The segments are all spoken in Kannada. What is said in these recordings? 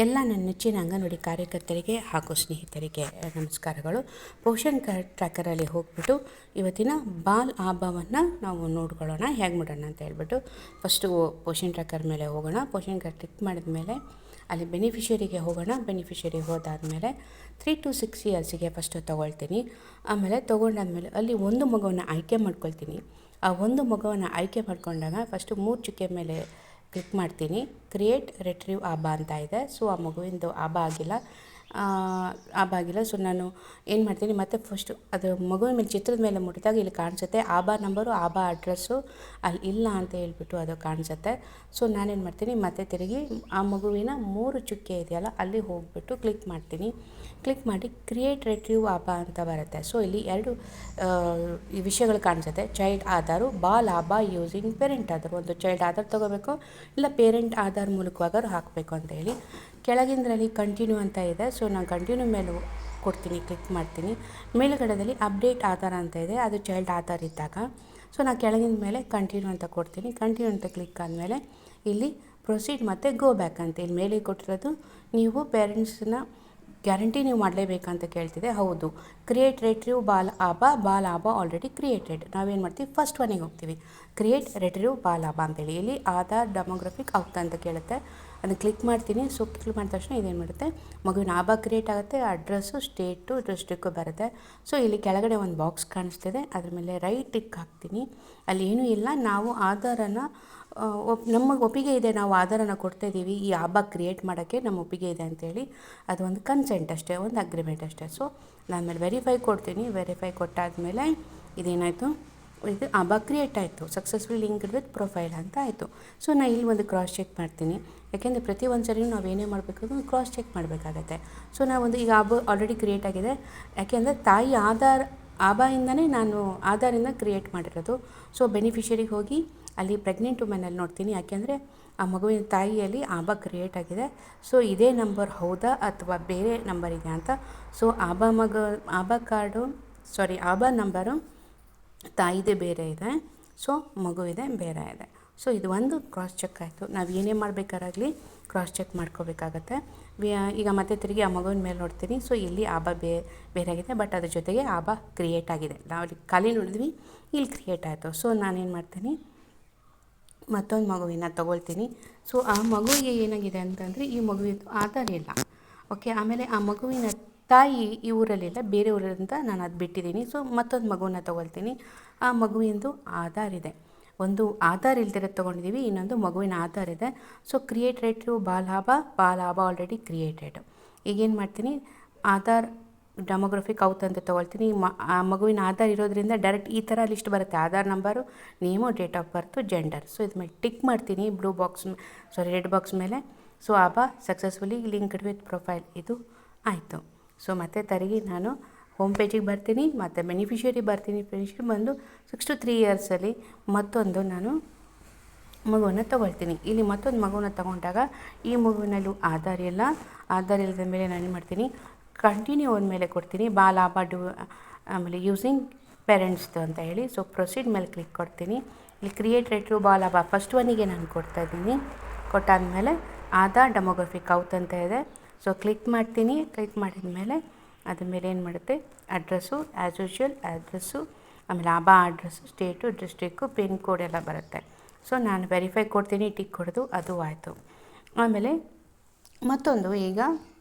ಎಲ್ಲ ನನ್ನ ನೆಚ್ಚಿನ ಅಂಗನವಾಡಿ ಕಾರ್ಯಕರ್ತರಿಗೆ ಹಾಗೂ ಸ್ನೇಹಿತರಿಗೆ ನಮಸ್ಕಾರಗಳು. ಪೋಷನ್ ಟ್ರ್ಯಾಕರಲ್ಲಿ ಹೋಗ್ಬಿಟ್ಟು ಇವತ್ತಿನ ಬಾಲ್ ಹಬ್ಬವನ್ನು ನಾವು ನೋಡ್ಕೊಳ್ಳೋಣ, ಹೇಗೆ ಮಾಡೋಣ ಅಂತ ಹೇಳ್ಬಿಟ್ಟು. ಫಸ್ಟು ಪೋಷಣ್ ಟ್ರ್ಯಾಕರ್ ಮೇಲೆ ಹೋಗೋಣ. ಪೋಷಣ್ ಕಾರ್ಡ್ ಕ್ಲಿಕ್ ಮಾಡಿದ ಮೇಲೆ ಅಲ್ಲಿ ಬೆನಿಫಿಷರಿಗೆ ಹೋಗೋಣ. ಬೆನಿಫಿಷರಿ ಹೋದಾದಮೇಲೆ ತ್ರೀ ಟು ಸಿಕ್ಸ್ ಇಯರ್ಸಿಗೆ ಫಸ್ಟು ತೊಗೊಳ್ತೀನಿ. ಆಮೇಲೆ ತೊಗೊಂಡಾದ್ಮೇಲೆ ಅಲ್ಲಿ ಒಂದು ಮಗುವನ್ನು ಆಯ್ಕೆ ಮಾಡ್ಕೊಳ್ತೀನಿ. ಆ ಒಂದು ಮಗುವನ್ನು ಆಯ್ಕೆ ಮಾಡಿಕೊಂಡಾಗ ಫಸ್ಟು ಮೂರು ಚುಕ್ಕೆ ಮೇಲೆ ಕ್ಲಿಕ್ ಮಾಡ್ತೀನಿ. ಕ್ರಿಯೇಟ್ ರೆಟ್ರೀವ್ ಆಬಾ ಅಂತ ಇದೆ. ಸೊ ಆ ಮಗುವಿಂದು ಆಬಾ ಆಗಿಲ್ಲ. ಆಬಾ ಬಾಗಿಲ. ಸೊ ನಾನು ಏನು ಮಾಡ್ತೀನಿ, ಮತ್ತೆ ಫಸ್ಟು ಅದು ಮಗುವಿನ ಮೇಲೆ, ಚಿತ್ರದ ಮೇಲೆ ಮುಟ್ಟಿದಾಗ ಇಲ್ಲಿ ಕಾಣಿಸುತ್ತೆ. ಆಬಾ ನಂಬರು ಆಬಾ ಅಡ್ರೆಸ್ಸು ಅಲ್ಲಿ ಇಲ್ಲ ಅಂತ ಹೇಳ್ಬಿಟ್ಟು ಅದು ಕಾಣಿಸುತ್ತೆ. ಸೊ ನಾನೇನು ಮಾಡ್ತೀನಿ, ಮತ್ತೆ ತಿರುಗಿ ಆ ಮಗುವಿನ ಮೂರು ಚುಕ್ಕೆ ಇದೆಯಲ್ಲ, ಅಲ್ಲಿ ಹೋಗಿಬಿಟ್ಟು ಕ್ಲಿಕ್ ಮಾಡ್ತೀನಿ. ಕ್ಲಿಕ್ ಮಾಡಿ ಕ್ರಿಯೇಟ್ ರೆಟ್ರಿವ್ ಆಬಾ ಅಂತ ಬರುತ್ತೆ. ಸೊ ಇಲ್ಲಿ ಎರಡು ಈ ವಿಷಯಗಳು ಕಾಣಿಸುತ್ತೆ. Child Aadhaar, Bal ABHA using parent Aadhaar. ಒಂದು ಚೈಲ್ಡ್ ಆಧಾರ್ ತೊಗೋಬೇಕು, ಇಲ್ಲ ಪೇರೆಂಟ್ ಆಧಾರ್ ಮೂಲಕವಾದರೂ ಹಾಕಬೇಕು ಅಂತ ಹೇಳಿ. ಕೆಳಗಿಂದರಲ್ಲಿ ಕಂಟಿನ್ಯೂ ಅಂತ ಇದೆ. ಸೊ ನಾನು ಕಂಟಿನ್ಯೂ ಮೇಲೆ ಕೊಡ್ತೀನಿ ಕ್ಲಿಕ್ ಮಾಡ್ತೀನಿ. ಮೇಲುಗಡೆದಲ್ಲಿ ಅಪ್ಡೇಟ್ ಆಧಾರ ಅಂತ ಇದೆ. ಅದು ಚೈಲ್ಡ್ ಆಧಾರ್ ಇದ್ದಾಗ. ಸೊ ನಾನು ಕೆಳಗಿನ ಮೇಲೆ ಕಂಟಿನ್ಯೂ ಅಂತ ಕೊಡ್ತೀನಿ. ಕಂಟಿನ್ಯೂ ಅಂತ ಕ್ಲಿಕ್ ಆದಮೇಲೆ ಇಲ್ಲಿ ಪ್ರೊಸೀಡ್ ಮತ್ತು ಗೋ ಬ್ಯಾಕ್ ಅಂತ. ಇಲ್ಲಿ ಮೇಲೆ ಕೊಟ್ಟಿರೋದು ನೀವು ಪೇರೆಂಟ್ಸನ್ನ ಗ್ಯಾರಂಟಿ ನೀವು ಮಾಡಲೇಬೇಕಂತ ಕೇಳ್ತಿದೆ. ಹೌದು. Create retrieve Bal ABHA Bal ABHA already created ನಾವೇನು ಮಾಡ್ತೀವಿ? ಫಸ್ಟ್ ಒನಿಗೆ ಹೋಗ್ತೀವಿ. ಕ್ರಿಯೇಟ್ ರೆಟ್ರಿವ್ ಬಾಲ್ ಆಬಾ ಅಂತೇಳಿ. ಇಲ್ಲಿ ಆಧಾರ್ ಡೆಮೋಗ್ರಫಿಕ್ ಔಟ್ ಅಂತ ಕೇಳುತ್ತೆ. ಅದನ್ನು ಕ್ಲಿಕ್ ಮಾಡ್ತೀನಿ. ಸೊ ಕ್ಲಿಕ್ ಮಾಡಿದ ತಕ್ಷಣ ಇದೇನು ಮಾಡುತ್ತೆ ಮಗುವಿನ ಆಬಾ ಕ್ರಿಯೇಟ್ ಆಗುತ್ತೆ. ಅಡ್ರೆಸ್ಸು ಸ್ಟೇಟು ಡಿಸ್ಟ್ರಿಕ್ಕು ಬರುತ್ತೆ. ಸೊ ಇಲ್ಲಿ ಕೆಳಗಡೆ ಒಂದು ಬಾಕ್ಸ್ ಕಾಣಿಸ್ತಿದೆ. ಅದ್ರ ಮೇಲೆ ರೈಟ್ ಟಿಕ್ ಹಾಕ್ತೀನಿ. ಅಲ್ಲಿ ಏನೂ ಇಲ್ಲ. ನಾವು ಆಧಾರನ ಒಪ್, ನಮ್ಮ ಒಪ್ಪಿಗೆ ಇದೆ, ನಾವು ಆಧಾರನ ಕೊಡ್ತಾ ಇದ್ದೀವಿ ಈ ಹಬ್ಬ ಕ್ರಿಯೇಟ್ ಮಾಡೋಕ್ಕೆ ನಮ್ಮ ಒಪ್ಪಿಗೆ ಇದೆ ಅಂತೇಳಿ ಅದು ಒಂದು ಕನ್ಸೆಂಟ್ ಅಷ್ಟೇ, ಒಂದು ಅಗ್ರಿಮೆಂಟ್ ಅಷ್ಟೇ. ಸೊ ನಾನು ಮೇಲೆ ವೆರಿಫೈ ಕೊಡ್ತೀನಿ ವೆರಿಫೈ ಕೊಟ್ಟಾದಮೇಲೆ ಇದೇನಾಯಿತು? ಇದು ಹಬ್ಬ ಕ್ರಿಯೇಟ್ ಆಯಿತು ಸಕ್ಸಸ್ಫುಲ್ ಲಿಂಕ್ಡ್ ವಿತ್ ಪ್ರೊಫೈಲ್ ಅಂತ ಆಯಿತು. ಸೊ ನಾನು ಇಲ್ಲಿ ಒಂದು ಕ್ರಾಸ್ ಚೆಕ್ ಮಾಡ್ತೀನಿ. ಯಾಕೆಂದರೆ ಪ್ರತಿ ಒಂದು ಸರಿ ನಾವು ಏನೇ ಮಾಡಬೇಕಾದ್ರೂ ಕ್ರಾಸ್ ಚೆಕ್ ಮಾಡಬೇಕಾಗತ್ತೆ. ಸೊ ನಾವೊಂದು ಈಗ ಹಬ್ಬ ಆಲ್ರೆಡಿ ಕ್ರಿಯೇಟ್ ಆಗಿದೆ. ಯಾಕೆಂದರೆ ತಾಯಿ ಆಧಾರ್ ಆಬಾಯಿಂದನೇ ನಾನು ಆಧಾರಿಂದ ಕ್ರಿಯೇಟ್ ಮಾಡಿರೋದು. ಸೊ ಬೆನಿಫಿಷರಿಗೆ ಹೋಗಿ ಅಲ್ಲಿ ಪ್ರೆಗ್ನೆಂಟ್ ವುಮೆನಲ್ಲಿ ನೋಡ್ತೀನಿ. ಯಾಕೆಂದರೆ ಆ ಮಗುವಿನ ತಾಯಿಯಲ್ಲಿ ಆಬಾ ಕ್ರಿಯೇಟ್ ಆಗಿದೆ. ಸೊ ಇದೇ ನಂಬರ್ ಹೌದಾ ಅಥವಾ ಬೇರೆ ನಂಬರ್ ಇದೆ ಅಂತ? ಸೊ ಆಬಾ ಮಗ, ABHA card sorry ABHA number ತಾಯಿದೆ ಬೇರೆ ಇದೆ. ಸೊ ಮಗುವಿದೆ ಬೇರೆ ಇದೆ. ಸೊ ಇದು ಒಂದು ಕ್ರಾಸ್ ಚೆಕ್ ಆಯಿತು. ನಾವು ಏನೇ ಮಾಡಬೇಕಾರಾಗಲಿ ಕ್ರಾಸ್ ಚೆಕ್ ಮಾಡ್ಕೋಬೇಕಾಗತ್ತೆ. ಈಗ ಮತ್ತೆ ತಿರುಗಿ ಆ ಮಗುವಿನ ಮೇಲೆ ನೋಡ್ತೀನಿ. ಸೊ ಇಲ್ಲಿ ಆಬ ಬೇ ಬೇರೆ ಆಗಿದೆ ಬಟ್ ಅದ್ರ ಜೊತೆಗೆ ಆಬ ಕ್ರಿಯೇಟ್ ಆಗಿದೆ. ನಾವು ಅಲ್ಲಿ ಖಾಲಿ ನೋಡಿದ್ವಿ ಇಲ್ಲಿ ಕ್ರಿಯೇಟ್ ಆಯಿತು. ಸೊ ನಾನೇನು ಮಾಡ್ತೀನಿ? ಮತ್ತೊಂದು ಮಗುವಿನ ತೊಗೊಳ್ತೀನಿ. ಸೊ ಆ ಮಗುವಿಗೆ ಏನಾಗಿದೆ ಅಂತಂದರೆ ಈ ಮಗುವಿದ್ದು ಆಧಾರ ಇಲ್ಲ. ಓಕೆ ಆಮೇಲೆ ಆ ಮಗುವಿನ ತಾಯಿ ಈ ಊರಲ್ಲಿಲ್ಲ ಬೇರೆ ಊರಿಂದ ನಾನು ಅದು ಬಿಟ್ಟಿದ್ದೀನಿ ಸೊ ಮತ್ತೊಂದು ಮಗುವನ್ನ ತೊಗೊಳ್ತೀನಿ. ಆ ಮಗುವಿಂದು ಆಧಾರ್ ಇದೆ. ಒಂದು ಆಧಾರ್ ಇಲ್ದಿರೋ ತೊಗೊಂಡಿದ್ದೀವಿ ಇನ್ನೊಂದು ಮಗುವಿನ ಆಧಾರ್ ಇದೆ. So create retrieve Bal ABHA Bal ABHA already created ಈಗೇನು ಮಾಡ್ತೀನಿ? ಆಧಾರ್ ಡೆಮೋಗ್ರಫಿಕ್ ಔತ್ ಅಂತ ತೊಗೊಳ್ತೀನಿ. ಮ, ಆ ಮಗುವಿನ ಆಧಾರ್ ಇರೋದ್ರಿಂದ ಡೈರೆಕ್ಟ್ ಈ ಥರ ಲಿಸ್ಟ್ ಬರುತ್ತೆ. Aadhaar number name date of birth gender so ಇದು ಮೇಲೆ ಟಿಕ್ ಮಾಡ್ತೀನಿ blue box sorry red box ಮೇಲೆ. So ABHA successfully linked with profile ಇದು ಆಯಿತು. ಸೊ ಮತ್ತೆ ತರಗಿ ನಾನು ಹೋಮ್ ಪೇಜಿಗೆ ಬರ್ತೀನಿ, ಮತ್ತು ಬೆನಿಫಿಷರಿ ಬರ್ತೀನಿ ಬೆನಿಫಿಷರಿ ಬಂದು ಸಿಕ್ಸ್ ಟು ತ್ರೀ ಇಯರ್ಸಲ್ಲಿ ಮತ್ತೊಂದು ನಾನು ಮಗುವನ್ನು ತೊಗೊಳ್ತೀನಿ. ಇಲ್ಲಿ ಮತ್ತೊಂದು ಮಗುವನ್ನು ತಗೊಂಡಾಗ ಈ ಮಗುವಿನಲ್ಲೂ ಆಧಾರ ಇಲ್ಲ. ಆಧಾರ ಇಲ್ಲದ ಮೇಲೆ ನಾನು ಏನು ಮಾಡ್ತೀನಿ ಕಂಟಿನ್ಯೂ ಅವನ ಮೇಲೆ ಕೊಡ್ತೀನಿ, ಬಾಲ ಬಡ್ ಆಮೇಲೆ ಯೂಸಿಂಗ್ ಪೇರೆಂಟ್ಸ್ದು ಅಂತ ಹೇಳಿ. ಸೊ ಪ್ರೊಸೀಡ್ ಮೇಲೆ ಕ್ಲಿಕ್ ಕೊಡ್ತೀನಿ. ಇಲ್ಲಿ ಕ್ರಿಯೇಟ್ ರೇಟ್ರು ಬಾಲಾಬ ಫಸ್ಟ್ ಒನಿಗೆ ನಾನು ಕೊಡ್ತಾ ಇದ್ದೀನಿ. ಕೊಟ್ಟಾದ ಮೇಲೆ ಆಧಾರ್ ಡೆಮೋಗ್ರಫಿಕ್ ಔತ್ ಅಂತ ಇದೆ. ಸೊ ಕ್ಲಿಕ್ ಮಾಡ್ತೀನಿ. ಕ್ಲಿಕ್ ಮಾಡಿದ ಮೇಲೆ ಅದ್ರ ಮೇಲೆ ಏನು ಮಾಡುತ್ತೆ? ಅಡ್ರೆಸ್ಸು ಆ್ಯಸ್ ಯೂಶ್ವಲ್ ಅಡ್ರೆಸ್ಸು ಆಮೇಲೆ ABHA address state district pin code ಎಲ್ಲ ಬರುತ್ತೆ. ಸೊ ನಾನು ವೆರಿಫೈ ಕೊಡ್ತೀನಿ ಟಿಕ್ ಕೊಡೋದು, ಅದು ಆಯಿತು. ಆಮೇಲೆ ಮತ್ತೊಂದು, ಈಗ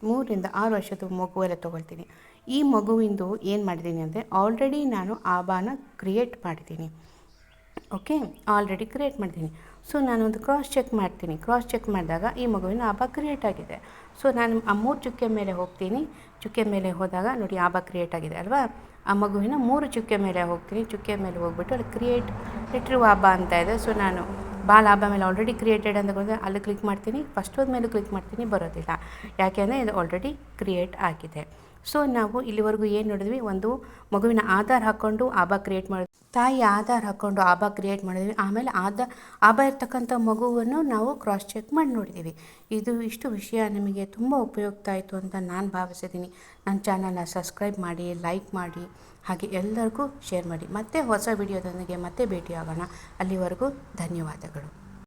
ಮೂರಿಂದ ಆರು ವರ್ಷದ ಮಗುವೆಲ್ಲ ತೊಗೊಳ್ತೀನಿ. ಈ ಮಗುವಿಂದು ಏನು ಮಾಡಿದ್ದೀನಿ ಅಂದರೆ ಆಲ್ರೆಡಿ ನಾನು ಆಬಾನ ಕ್ರಿಯೇಟ್ ಮಾಡಿದ್ದೀನಿ. ಓಕೆ ಆಲ್ರೆಡಿ ಕ್ರಿಯೇಟ್ ಮಾಡಿದ್ದೀನಿ ಸೊ ನಾನೊಂದು ಕ್ರಾಸ್ ಚೆಕ್ ಮಾಡ್ತೀನಿ. ಕ್ರಾಸ್ ಚೆಕ್ ಮಾಡಿದಾಗ ಈ ಮಗುವಿನ ಆಬಾ ಕ್ರಿಯೇಟ್ ಆಗಿದೆ. ಸೊ ನಾನು ಆ ಮೂರು ಚುಕ್ಕೆ ಮೇಲೆ ಹೋಗ್ತೀನಿ. ಚುಕ್ಕೆ ಮೇಲೆ ಹೋದಾಗ ನೋಡಿ ಆಬಾ ಕ್ರಿಯೇಟ್ ಆಗಿದೆ ಅಲ್ವಾ? ಆ ಮಗುವಿನ ಮೂರು ಚುಕ್ಕೆ ಮೇಲೆ ಹೋಗ್ತೀನಿ. ಚುಕ್ಕೆ ಮೇಲೆ ಹೋಗ್ಬಿಟ್ಟು ಅಲ್ಲಿ ಕ್ರಿಯೇಟ್ ಇಟ್ರು ಆಬಾ ಅಂತ ಇದೆ. ಸೊ ನಾನು ಬಾಲ್ ಆಬಾ ಮೇಲೆ ಆಲ್ರೆಡಿ ಕ್ರಿಯೇಟೆಡ್ ಅಂತ ಬಂದರೆ ಅಲ್ಲಿ ಕ್ಲಿಕ್ ಮಾಡ್ತೀನಿ. ಫಸ್ಟ್ ಮೇಲೆ ಕ್ಲಿಕ್ ಮಾಡ್ತೀನಿ. ಬರೋದಿಲ್ಲ. ಯಾಕೆಂದರೆ ಇದು ಆಲ್ರೆಡಿ ಕ್ರಿಯೇಟ್ ಆಗಿದೆ. ಸೊ ನಾವು ಇಲ್ಲಿವರೆಗೂ ಏನು ನೋಡಿದ್ವಿ? ಒಂದು ಮಗುವಿನ ಆಧಾರ್ ಹಾಕ್ಕೊಂಡು ಆಬಾ ಕ್ರಿಯೇಟ್ ಮಾಡಿದ್ವಿ ತಾಯಿ ಆಧಾರ್ ಹಾಕ್ಕೊಂಡು ಆಭ ಕ್ರಿಯೇಟ್ ಮಾಡಿದ್ವಿ. ಆಮೇಲೆ ಆದ, ಆಭ ಇರ್ತಕ್ಕಂಥ ಮಗುವನ್ನು ನಾವು ಕ್ರಾಸ್ ಚೆಕ್ ಮಾಡಿ ನೋಡಿದ್ದೀವಿ ಇದು ಇಷ್ಟು ವಿಷಯ ನಿಮಗೆ ತುಂಬ ಉಪಯುಕ್ತ ಆಯಿತು ಅಂತ ನಾನು ಭಾವಿಸಿದ್ದೀನಿ ನನ್ನ ಚಾನಲ್ನ ಸಬ್ಸ್ಕ್ರೈಬ್ ಮಾಡಿ ಲೈಕ್ ಮಾಡಿ, ಹಾಗೆ ಎಲ್ಲರಿಗೂ ಶೇರ್ ಮಾಡಿ. ಮತ್ತೆ ಹೊಸ ವಿಡಿಯೋದೊಂದಿಗೆ ಮತ್ತೆ ಭೇಟಿಯಾಗೋಣ. ಅಲ್ಲಿವರೆಗೂ ಧನ್ಯವಾದಗಳು.